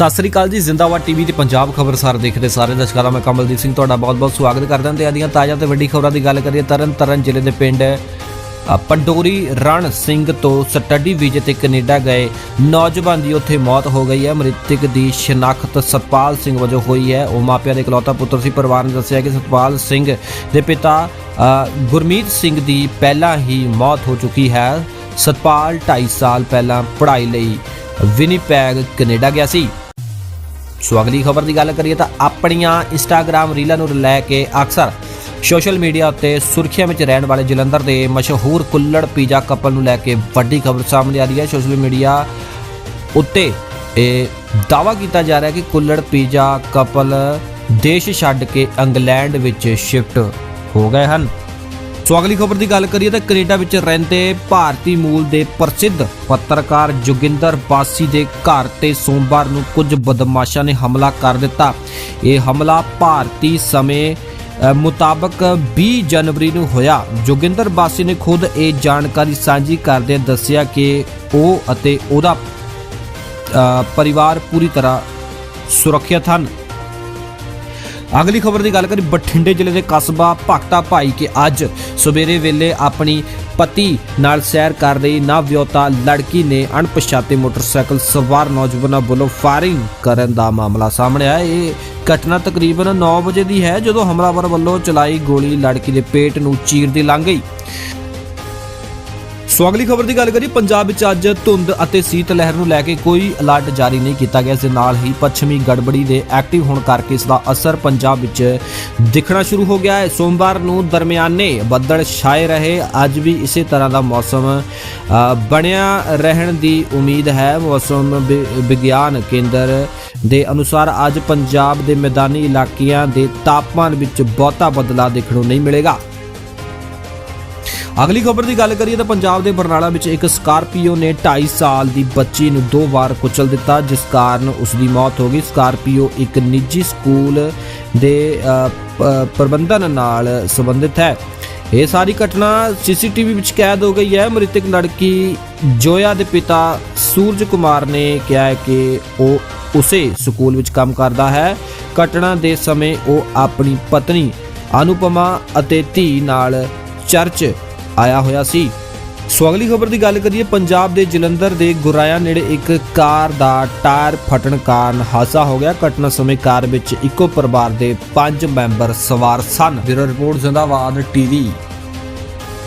ਸਤਿ ਸ੍ਰੀ ਅਕਾਲ ਜੀ, ਜ਼ਿੰਦਾਬਾਦ ਟੀਵੀ ਤੇ ਪੰਜਾਬ ਖਬਰਸਾਰ ਦੇਖਦੇ ਸਾਰੇ ਦਰਸ਼ਕਾਂ ਮੈਂ ਕਮਲਦੀਪ ਸਿੰਘ ਤੁਹਾਡਾ ਬਹੁਤ-ਬਹੁਤ ਸਵਾਗਤ ਕਰਦਾ ਤੇ ਆਦੀਆਂ ਤਾਜ਼ਾ ਤੇ ਵੱਡੀ ਖਬਰਾਂ ਦੀ ਗੱਲ ਕਰੀਏ ਤਰਨ ਤਰਨ ਜ਼ਿਲ੍ਹੇ ਦੇ ਪਿੰਡ ਪੰਡੋਰੀ ਰਣ ਸਿੰਘ ਤੋਂ ਸਟੱਡੀ ਵੀਜ਼ੇ ਤੇ ਕੈਨੇਡਾ ਗਏ ਨੌਜਵਾਨ ਦੀ ਉੱਥੇ ਮੌਤ ਹੋ ਗਈ ਹੈ। ਮ੍ਰਿਤਕ ਦੀ ਸ਼ਨਾਖਤ ਸਤਪਾਲ ਸਿੰਘ ਵਜੋਂ ਹੋਈ ਹੈ। ਉਹ ਮਾਪਿਆਂ ਦੇ ਇਕਲੌਤਾ ਪੁੱਤਰ ਸੀ। ਪਰਿਵਾਰ ਨੇ ਦੱਸਿਆ ਕਿ ਸਤਪਾਲ ਸਿੰਘ ਦੇ ਪਿਤਾ ਗੁਰਮੀਤ ਸਿੰਘ ਦੀ ਪਹਿਲਾਂ ਹੀ ਮੌਤ ਹੋ ਚੁੱਕੀ ਹੈ। ਸਤਪਾਲ 2.5 ਸਾਲ ਪਹਿਲਾਂ ਪੜ੍ਹਾਈ ਲਈ ਵਿਨੀਪੈਗ, ਕੈਨੇਡਾ ਗਿਆ ਸੀ। ਸੋ ਅਗਲੀ ਖਬਰ ਦੀ ਗੱਲ ਕਰੀਏ ਤਾਂ ਆਪਣੀਆਂ ਇੰਸਟਾਗ੍ਰam ਰੀਲਾਂ ਨੂੰ ਲੈ ਕੇ ਅਕਸਰ ਸੋਸ਼ਲ ਮੀਡੀਆ ਉੱਤੇ ਸੁਰਖੀਆਂ ਵਿੱਚ ਰਹਿਣ ਵਾਲੇ ਜਲੰਧਰ ਦੇ ਮਸ਼ਹੂਰ ਕੁੱਲੜ ਪੀਜ਼ਾ ਕਪਲ ਨੂੰ ਲੈ ਕੇ ਵੱਡੀ ਖਬਰ ਸਾਹਮਣੇ ਆ ਰਹੀ ਹੈ। ਸੋਸ਼ਲ ਮੀਡੀਆ ਉੱਤੇ ਇਹ ਦਾਵਾ ਕੀਤਾ ਜਾ ਰਿਹਾ ਹੈ ਕਿ ਕੁੱਲੜ ਪੀਜ਼ਾ ਕਪਲ ਦੇਸ਼ ਛੱਡ ਕੇ ਇੰਗਲੈਂਡ ਵਿੱਚ ਸ਼ਿਫਟ ਹੋ ਗਏ ਹਨ। ਸੋ ਅਗਲੀ ਖਬਰ ਦੀ ਗੱਲ ਕਰੀਏ ਤਾਂ ਕੈਨੇਡਾ ਵਿੱਚ ਰਹਿੰਦੇ ਭਾਰਤੀ ਮੂਲ ਦੇ ਪ੍ਰਸਿੱਧ ਪੱਤਰਕਾਰ ਜੋਗਿੰਦਰ ਬਾਸੀ ਦੇ ਘਰ ਤੇ ਸੋਮਵਾਰ ਨੂੰ ਕੁਝ ਬਦਮਾਸ਼ਾਂ ਨੇ ਹਮਲਾ ਕਰ ਦਿੱਤਾ। ਇਹ ਹਮਲਾ ਭਾਰਤੀ ਸਮੇਂ ਮੁਤਾਬਕ 20 ਜਨਵਰੀ ਨੂੰ ਹੋਇਆ। ਜੋਗਿੰਦਰ ਬਾਸੀ ਨੇ ਖੁਦ ਇਹ ਜਾਣਕਾਰੀ ਸਾਂਝੀ ਕਰਦਿਆਂ ਦੱਸਿਆ ਕਿ ਉਹ ਅਤੇ ਉਹਦਾ ਪਰਿਵਾਰ ਪੂਰੀ ਤਰ੍ਹਾਂ ਸੁਰੱਖਿਅਤ ਹਨ। ਅਗਲੀ ਖਬਰ ਦੀ ਗੱਲ ਕਰੀ ਬਠਿੰਡੇ ਜ਼ਿਲ੍ਹੇ ਦੇ ਕਸਬਾ ਭਗਤਾ ਭਾਈ ਕੇ ਅੱਜ ਸਵੇਰੇ ਵੇਲੇ ਆਪਣੀ ਪਤੀ ਨਾਲ ਸੈਰ ਕਰ ਰਹੀ ਨਵਯੋਤਾ ਲੜਕੀ ਨੇ ਅਣਪਛਾਤੇ ਮੋਟਰਸਾਈਕਲ ਸਵਾਰ ਨੌਜਵਾਨਾਂ ਵੱਲੋਂ ਫਾਇਰਿੰਗ ਕਰਨ ਦਾ ਮਾਮਲਾ ਸਾਹਮਣੇ ਆਇਆ। ਇਹ ਘਟਨਾ ਤਕਰੀਬਨ 9 ਵਜੇ ਦੀ ਹੈ, ਜਦੋਂ ਹਮਲਾਵਰ ਵੱਲੋਂ ਚਲਾਈ ਗੋਲੀ ਲੜਕੀ ਦੇ ਪੇਟ ਨੂੰ ਚੀਰ ਦੀ ਲੰਘ ਗਈ। ਸੋ ਅਗਲੀ ਖਬਰ ਦੀ ਗੱਲ ਕਰੀਏ, ਪੰਜਾਬ ਵਿੱਚ ਅੱਜ ਧੁੰਦ ਅਤੇ ਸੀਤ ਲਹਿਰ ਨੂੰ ਲੈ ਕੇ ਕੋਈ ਅਲਰਟ ਜਾਰੀ ਨਹੀਂ ਕੀਤਾ ਗਿਆ। ਇਸ ਦੇ ਨਾਲ ਹੀ ਪੱਛਮੀ ਗੜਬੜੀ ਦੇ ਐਕਟਿਵ ਹੋਣ ਕਰਕੇ ਇਸ ਦਾ ਅਸਰ ਪੰਜਾਬ ਵਿੱਚ ਦਿਖਣਾ ਸ਼ੁਰੂ ਹੋ ਗਿਆ ਹੈ। ਸੋਮਵਾਰ ਨੂੰ ਦਰਮਿਆਨੇ ਬੱਦਲ ਛਾਏ ਰਹੇ। ਅੱਜ ਵੀ ਇਸੇ ਤਰ੍ਹਾਂ ਦਾ ਮੌਸਮ ਬਣਿਆ ਰਹਿਣ ਦੀ ਉਮੀਦ ਹੈ। ਮੌਸਮ ਵਿ- ਵਿਗਿਆਨ ਕੇਂਦਰ ਦੇ ਅਨੁਸਾਰ ਅੱਜ ਪੰਜਾਬ ਦੇ ਮੈਦਾਨੀ ਇਲਾਕਿਆਂ ਦੇ ਤਾਪਮਾਨ ਵਿੱਚ ਬਹੁਤਾ ਬਦਲਾਅ ਦੇਖਣ ਨੂੰ ਨਹੀਂ ਮਿਲੇਗਾ। ਅਗਲੀ ਖਬਰ ਦੀ ਗੱਲ ਕਰੀਏ ਤਾਂ ਪੰਜਾਬ ਦੇ ਬਰਨਾਲਾ ਵਿੱਚ ਇੱਕ ਸਕਾਰਪੀਓ ਨੇ 2.5 ਸਾਲ ਦੀ ਬੱਚੀ ਨੂੰ ਦੋ ਵਾਰ ਕੁਚਲ ਦਿੱਤਾ, ਜਿਸ ਕਾਰਨ ਉਸ ਦੀ ਮੌਤ ਹੋ ਗਈ। ਸਕਾਰਪੀਓ ਇੱਕ ਨਿੱਜੀ ਸਕੂਲ ਦੇ ਪ੍ਰਬੰਧਨ ਨਾਲ ਸੰਬੰਧਿਤ ਹੈ। ਇਹ ਸਾਰੀ ਘਟਨਾ ਸੀਸੀਟੀਵੀ ਵਿੱਚ ਕੈਦ ਹੋ ਗਈ ਹੈ। ਮ੍ਰਿਤਕ ਲੜਕੀ ਜੋਇਆ ਦੇ ਪਿਤਾ ਸੂਰਜ ਕੁਮਾਰ ਨੇ ਕਿਹਾ ਹੈ ਕਿ ਉਹ ਉਸੇ ਸਕੂਲ ਵਿੱਚ ਕੰਮ ਕਰਦਾ ਹੈ। ਘਟਨਾ ਦੇ ਸਮੇਂ ਉਹ ਆਪਣੀ ਪਤਨੀ ਅਨੁਪਮਾ ਅਤੇ ਧੀ ਨਾਲ ਚਰਚ ਆਇਆ ਹੋਇਆ ਸੀ। ਸੋ ਅਗਲੀ ਖਬਰ ਦੀ ਗੱਲ ਕਰੀਏ, ਪੰਜਾਬ ਦੇ ਜਲੰਧਰ ਦੇ ਗੁਰਾਇਆ ਨੇੜੇ ਇੱਕ ਕਾਰ ਦਾ ਟਾਇਰ ਫਟਣ ਕਾਰਨ ਹਾਦਸਾ ਹੋ ਗਿਆ। ਘਟਨਾ ਸਮੇਂ ਕਾਰ ਵਿੱਚ ਇੱਕੋ ਪਰਿਵਾਰ ਦੇ 5 ਮੈਂਬਰ ਸਵਾਰ ਸਨ। ਬਿਊਰੋ ਰਿਪੋਰਟ, ਜ਼ਿੰਦਾਬਾਦ, ਟੀਵੀ।